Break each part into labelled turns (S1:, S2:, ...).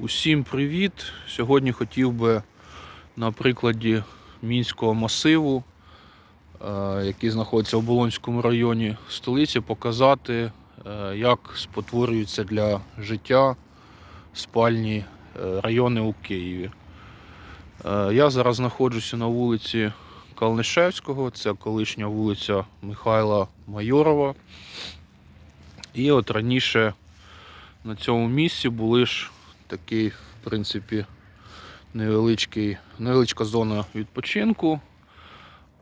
S1: Усім привіт! Сьогодні хотів би на прикладі мінського масиву, е, який знаходиться в Болонському районі столиці, показати, е, як спотворюються для життя спальні е, райони у Києві. Я зараз знаходжуся на вулиці Калнишевського, це колишня вулиця Михайла Майорова. І от раніше на цьому місці були ж такий, в принципі, невеличкий, невеличка зона відпочинку,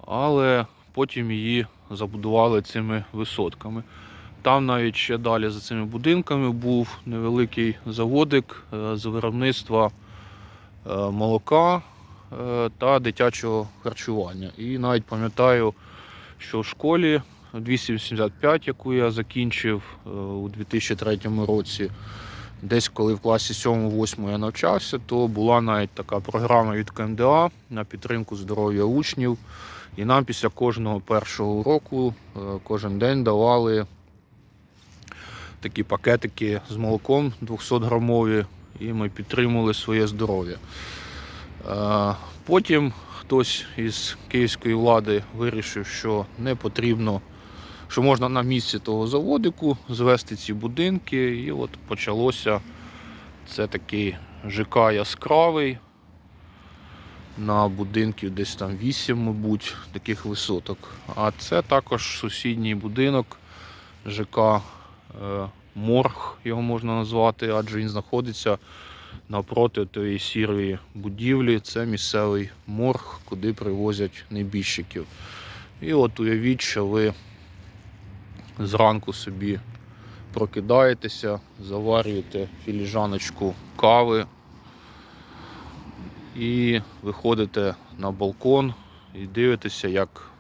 S1: але потім її забудували цими висотками. Там навіть ще далі за цими будинками був невеликий заводик е, з виробництва е, молока е, та дитячого харчування. І навіть пам'ятаю, що в школі 285, яку я закінчив у 2003 році, десь коли в класі 7-8 я навчався, то була навіть така програма від КМДА на підтримку здоров'я учнів. І нам після кожного першого уроку е, кожен день давали такі пакетики з молоком 200 грамові, і ми підтримували своє здоров'я. Е, Потім хтось із київської влади вирішив, що не потрібно, що можна на місці того заводику звести ці будинки, і от почалося це такий ЖК яскравий. На будинків десь там 8, мабуть, таких висоток. А це також сусідній будинок ЖК е, Морг, його можна назвати, адже він знаходиться навпроти тої сірої будівлі. Це місцевий морг, куди привозять небіжчиків. І от уявіть, що ви зранку собі прокидаєтеся, заварюєте філіжаночку кави і виходите на балкон і дивитеся, як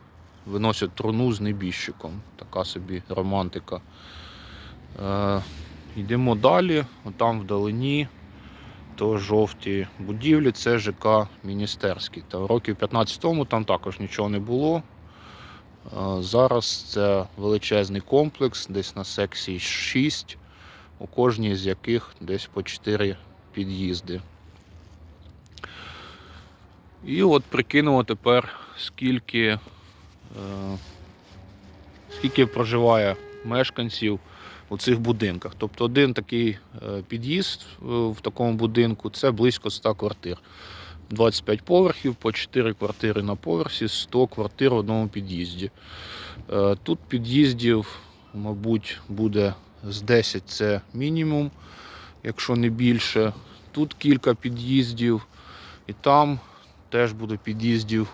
S1: виносять труну з небіжчиком. Така собі романтика. Е, йдемо далі, там вдалині то жовті будівлі, це ЖК Міністерський. Та років 15 тому там також нічого не було. Зараз це величезний комплекс, десь на секції 6, у кожній з яких десь по 4 під'їзди. І от прикинуло тепер, скільки, е, скільки проживає мешканців у цих будинках. Тобто один такий е, під'їзд е, в такому будинку це близько 100 квартир. 25 поверхів, по 4 квартири на поверсі, 100 квартир в одному під'їзді. Е, Тут під'їздів, мабуть, буде з 10 це мінімум, якщо не більше. Тут кілька під'їздів, і там теж буде під'їздів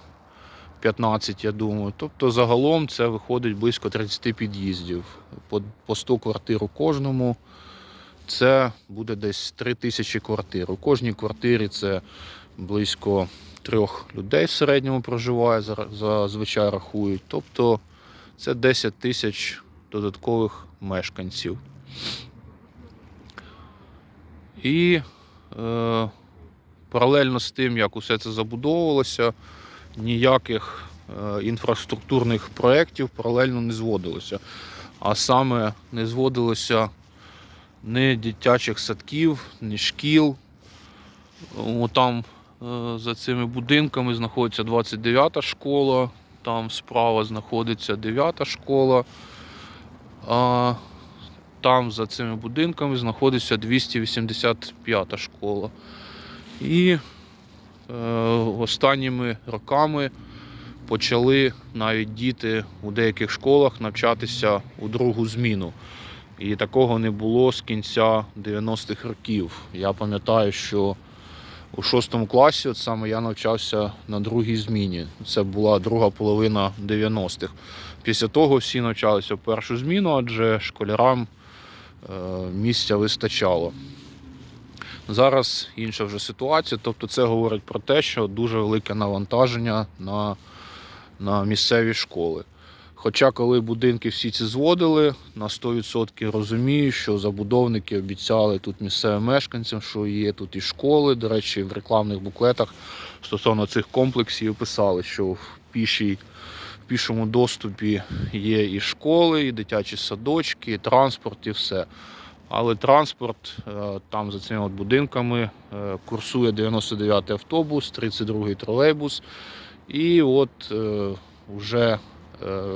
S1: 15, я думаю. Тобто загалом це виходить близько 30 під'їздів. По, по 100 квартир у кожному. Це буде десь 3 тисячі квартир. У кожній квартирі це близько трьох людей в середньому проживає, зазвичай рахують. Тобто це 10 тисяч додаткових мешканців. І е, паралельно з тим, як усе це забудовувалося, ніяких е, інфраструктурних проєктів паралельно не зводилося. А саме не зводилося ні дитячих садків, ні шкіл. Там за цими будинками знаходиться 29-та школа, там справа знаходиться 9-та школа. А там за цими будинками знаходиться 285-та школа. І е, останніми роками почали навіть діти у деяких школах навчатися у другу зміну. І такого не було з кінця 90-х років. Я пам'ятаю, що у шостому класі, от саме я навчався на другій зміні. Це була друга половина 90-х. Після того всі навчалися в першу зміну, адже школярам е, місця вистачало. Зараз інша вже ситуація, тобто це говорить про те, що дуже велике навантаження на, на місцеві школи. Хоча, коли будинки всі ці зводили, на 100% розумію, що забудовники обіцяли тут місцевим мешканцям, що є тут і школи. До речі, в рекламних буклетах стосовно цих комплексів писали, що в пішій, в пішому доступі є і школи, і дитячі садочки, і транспорт, і все. Але транспорт е, там за цими от будинками е, курсує 99-й автобус, 32-й тролейбус. І от е, вже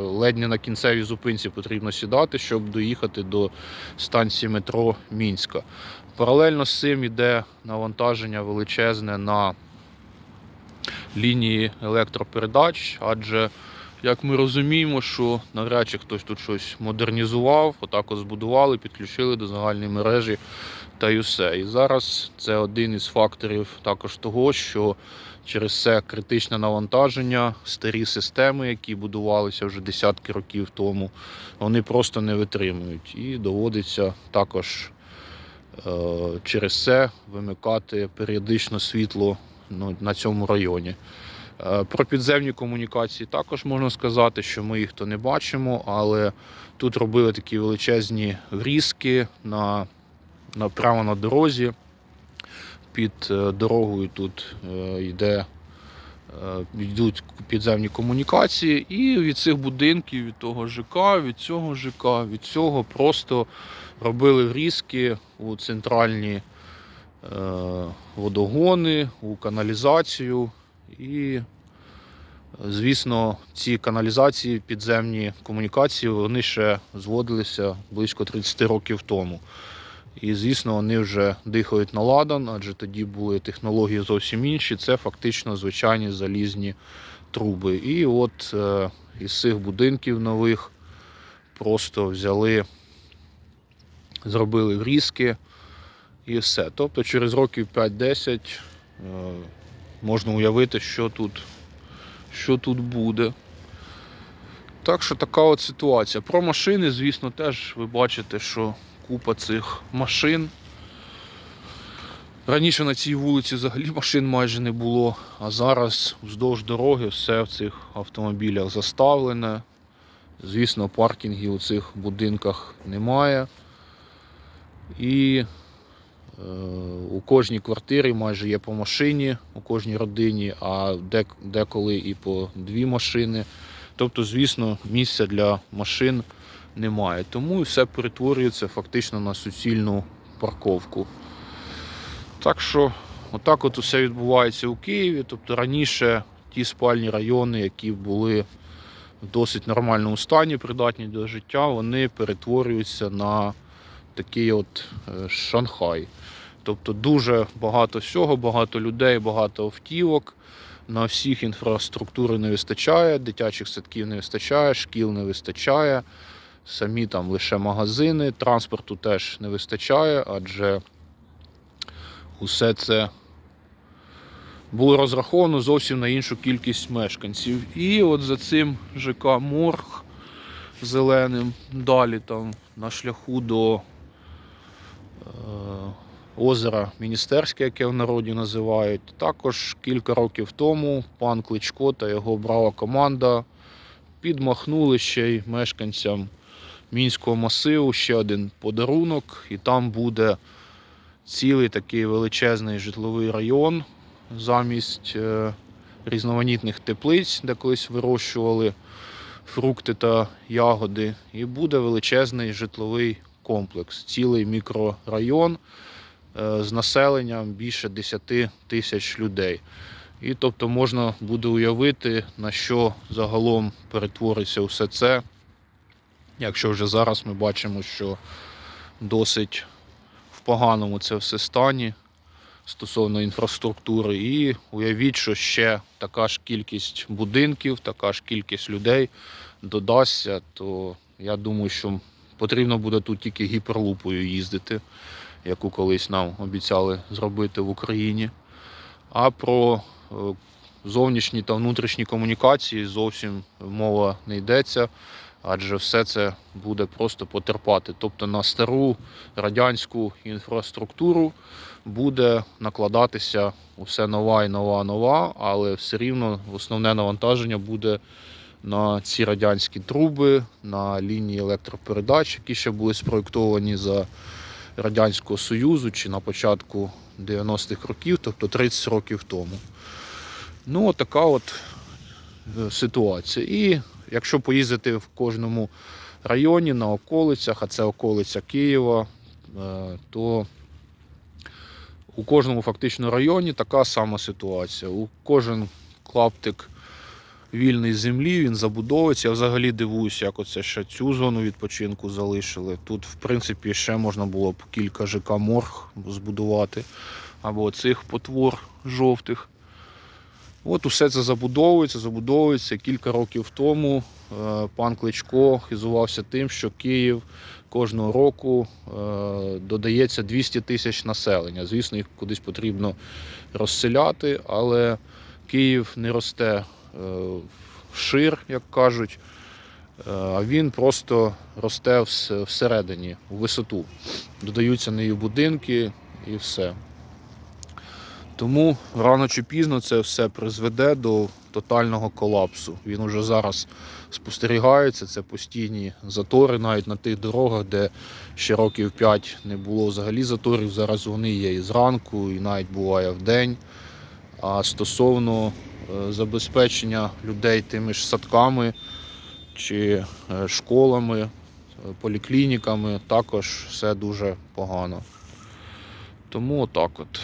S1: ледь не на кінцевій зупинці потрібно сідати, щоб доїхати до станції метро Мінська. Паралельно з цим іде навантаження величезне на лінії електропередач, адже як ми розуміємо, що навряд чи хтось тут щось модернізував, отак от збудували, підключили до загальної мережі та й усе. І зараз це один із факторів також того, що через це критичне навантаження, старі системи, які будувалися вже десятки років тому, вони просто не витримують. І доводиться також е, через це вимикати періодично світло ну, на цьому районі. Е, Про підземні комунікації також можна сказати, що ми їх то не бачимо, але тут робили такі величезні врізки на, на, прямо на дорозі. Під е, дорогою тут е, йде, йдуть підземні комунікації, і від цих будинків, від того ЖК, від цього ЖК, від цього просто робили врізки у центральні водогони, у каналізацію. І, звісно, ці каналізації, підземні комунікації, вони ще зводилися близько 30 років тому. І, звісно, вони вже дихають на ладан, адже тоді були технології зовсім інші. Це фактично звичайні залізні труби. І от е, із цих будинків нових просто взяли, зробили врізки і все. Тобто через років 5-10 е, можна уявити, що тут, що тут буде. Так що така от ситуація. Про машини, звісно, теж ви бачите, що купа цих машин. Раніше на цій вулиці взагалі машин майже не було, а зараз вздовж дороги все в цих автомобілях заставлене. Звісно, паркінгів у цих будинках немає. І у кожній квартирі майже є по машині, у кожній родині, а деколи і по дві машини. Тобто, звісно, місця для машин немає. Тому все перетворюється фактично на суцільну парковку. Так що, отак от усе відбувається у Києві. Тобто раніше ті спальні райони, які були в досить нормальному стані, придатні до життя, вони перетворюються на такий от е, Шанхай. Тобто дуже багато всього, багато людей, багато автівок. На всіх інфраструктури не вистачає, дитячих садків не вистачає, шкіл не вистачає, самі там лише магазини, транспорту теж не вистачає, адже усе це було розраховано зовсім на іншу кількість мешканців. І от за цим ЖК Морг зеленим, далі там на шляху до озера Міністерське, яке в народі називають. Також кілька років тому пан Кличко та його брава команда підмахнули ще й мешканцям мінського масиву ще один подарунок, і там буде цілий такий величезний житловий район замість е, різноманітних теплиць, де колись вирощували фрукти та ягоди. І буде величезний житловий комплекс, цілий мікрорайон з населенням більше 10 тисяч людей. І тобто можна буде уявити, на що загалом перетвориться все це, якщо вже зараз ми бачимо, що досить в поганому це все стані стосовно інфраструктури. І уявіть, що ще така ж кількість будинків, така ж кількість людей додасться, то я думаю, що потрібно буде тут тільки гіперлупою їздити, яку колись нам обіцяли зробити в Україні. А про е, зовнішні та внутрішні комунікації зовсім мова не йдеться, адже все це буде просто потерпати. Тобто на стару радянську інфраструктуру буде накладатися усе нова і нова, нова, але все рівно основне навантаження буде на ці радянські труби, на лінії електропередач, які ще були спроєктовані за Радянського Союзу чи на початку 90-х років, тобто 30 років тому. Ну, така от е, ситуація. І якщо поїздити в кожному районі на околицях, а це околиця Києва, е, то у кожному фактично районі така сама ситуація. У кожен клаптик вільної землі він забудовується. Я взагалі дивуюся, як оце ще цю зону відпочинку залишили. Тут, в принципі, ще можна було б кілька ЖК морг збудувати, або цих потвор жовтих. От усе це забудовується, забудовується. Кілька років тому е, пан Кличко хизувався тим, що Київ кожного року е, додається 200 тисяч населення. Звісно, їх кудись потрібно розселяти, але Київ не росте е, вшир, як кажуть, е, а він просто росте всередині, у висоту. Додаються нові будинки і все. Тому рано чи пізно це все призведе до тотального колапсу. Він уже зараз спостерігається, це постійні затори навіть на тих дорогах, де ще років 5 не було взагалі заторів. Зараз вони є і зранку, і навіть буває в день. А стосовно е, забезпечення людей тими ж садками чи е, школами, е, поліклініками, також все дуже погано. Тому отак от.